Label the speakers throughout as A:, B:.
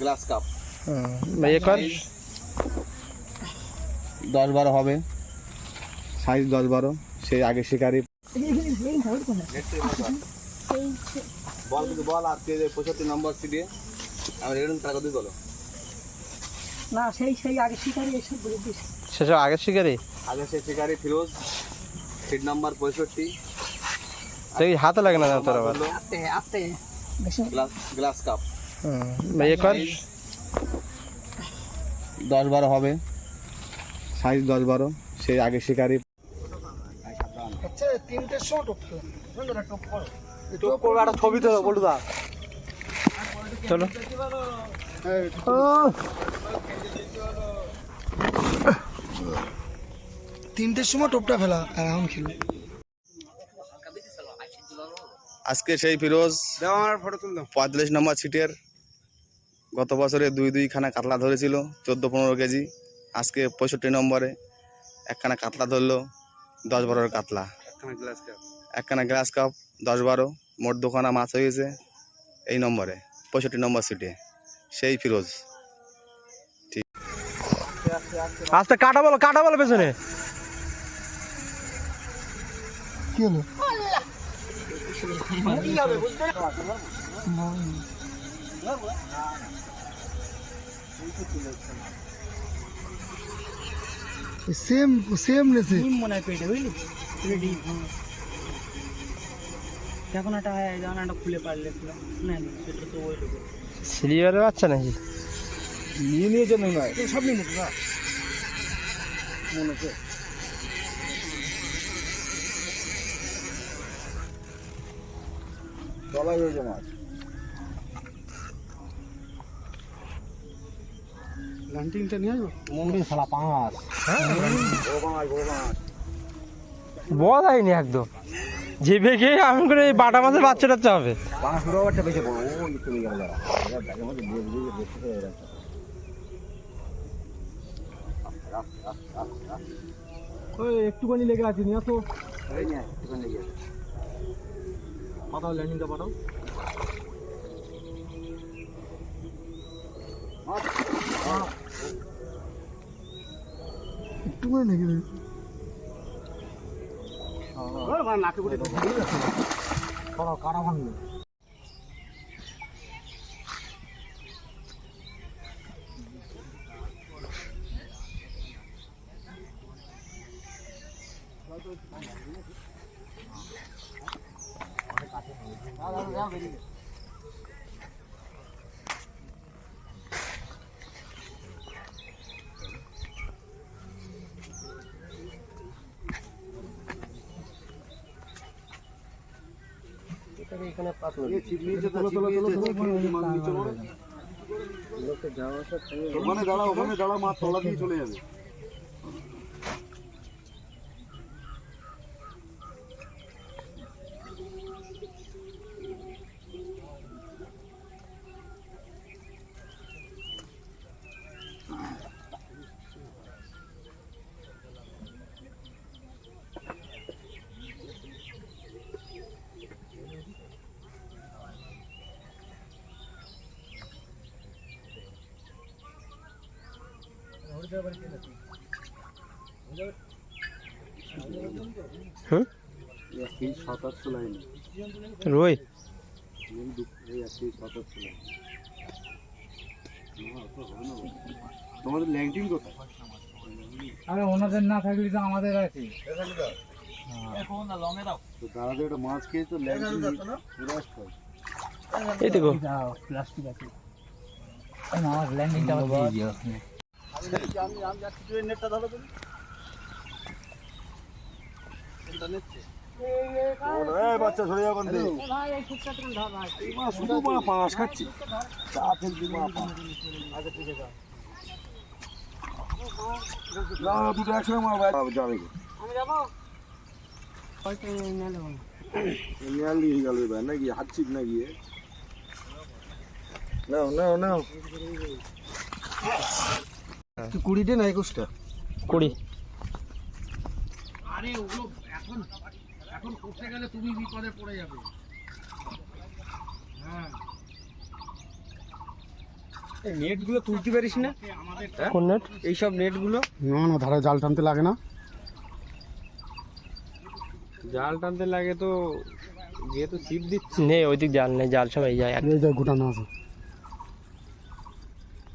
A: Glass cup
B: ইয়ে কর
A: দশ বারো হবে। সাইজ দশ বারো সেই আগে শিকারি। বল কিন্তু বল পঁচাত্তর নম্বর সিটে আমার এরকম টাকা দিয়ে বলো।
C: না সেই সেই আগে শিকারি এসব বলে দিস।
B: সেসব আগের শিকারি?
A: আগে সে শিকারি ফিরোজ সিট নাম্বার পঁয়ষট্টি।
B: সেই হাতে লাগে না তোর আবার?
C: আস্তে আস্তে
A: গ্লাস গ্লাস কাপ দশ বারো হবে। সাইজ দশ বারো। সেই আগে শিকারি।
C: তিনটের সময় টপ
A: ছবি তো বলু দা
B: চলো।
C: তিনটের সময় টপটা ফেলা আর এখন খেলো।
A: আজকে সেই ফিরোজ পঁয়তাল্লিশ নম্বর সিটের গত বছরে দুই দুই খানা কাতলা ধরেছিল চোদ্দ পনেরো কেজি। আজকে পঁয়ষট্টি নম্বরে একখানা কাতলা ধরলো দশ বারোর কাতলা। একখানা গ্লাস কাপ দশ বারো মোট দুখানা মাছ হয়েছে এই নম্বরে পঁয়ষট্টি নম্বর সিটে সেই ফিরোজ। ঠিক।
B: আস্তে কাটা বলো কাটা বলো পেছনে।
C: কি হলো? সেম সেম নেছে মনে হয় পেটে বুঝলি? পেটে যখন একটা হয় যখন একটা খুলে পারলে না সেটা তো ওই লোক
B: সিলিভারের বাচ্চা নাকি?
A: নিয়ে নিয়েছে নয়।
C: সব নিয়ে নেব
A: মনে হচ্ছে তলায় হয়েছে মাছ।
C: লান্টিংটা নিয়ে আসব?
A: মন্দির শালা পাঁচ।
B: বল হয়নি একদম। যে বেগে আমি করে এই বাটা মাছের বাচ্চা টাচ্চা হবে
A: পাঁচ রোবারটা বেশি বড় ও চলে গেল। যারা ব্যাগের
C: আছে। পাঠাও ল্যান্ডিংটা পাঠাও
A: কারা ওখানে দাঁড়া ওখানে দাঁড়া মাছ তলা দিয়ে চলে যাবে
B: রই
A: তোমাদের কোথায়
C: আরে ওনাদের না থাকলে তো আমাদের আছে
A: তো দাদা একটা মাছ খেয়ে তো আসতে
B: এই দেখো
C: প্লাস্টিক আছে আমার দিয়ে দিও
A: আমি আমি যাচ্ছি তুই নেটটা ধরো তুমি। বাচ্চা ধরে যাবেন
C: ভাই এই ফুটটা তুমি ধর ভাই।
A: শুধু মা পাঁচ খাচ্ছি। চা ফেলবি মা পাঁচ
C: আচ্ছা ঠিক আছে
A: না দুটো একসঙ্গে মার যাবে।
C: আমি যাব? নিয়ে
A: নিয়ে গেল এবার নাকি হাত ছিপ না গিয়ে নাও নাও নাও। কুড়িটে না একুশটা?
B: কুড়ি।
C: আরে ওগুলো এখন এখন করতে গেলে তুমি বিপদে পড়ে যাবে। হ্যাঁ।
D: নেটগুলো তুলতে পারিস না?
B: কোন নেট?
D: এইসব নেটগুলো?
C: না না ধারে জাল টানতে লাগে না?
D: জাল টানতে লাগে তো যেহেতু ছিপ দিচ্ছে।
B: নেই ওইদিক জাল নেই জাল সব এই যায়
C: গোটানো আছে।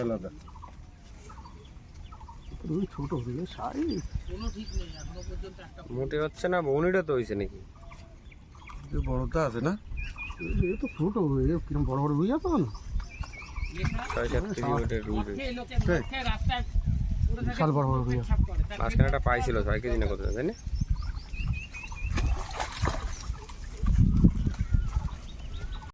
C: আলাদা। ছোট হয়ে সাই।
D: মোটে হচ্ছে না বৌনিটা তো হয়েছে নাকি?
C: বড়টা আছে না? এ তো ছোট এ কিরম বড় বড় রুই আছে না
D: ছয় সাত কেজি ওটের রুই রয়েছে।
C: বিশাল বড় বড় রুই আছে।
D: মাঝখানে একটা পাইছিল ছয় কেজি না কত তাই না?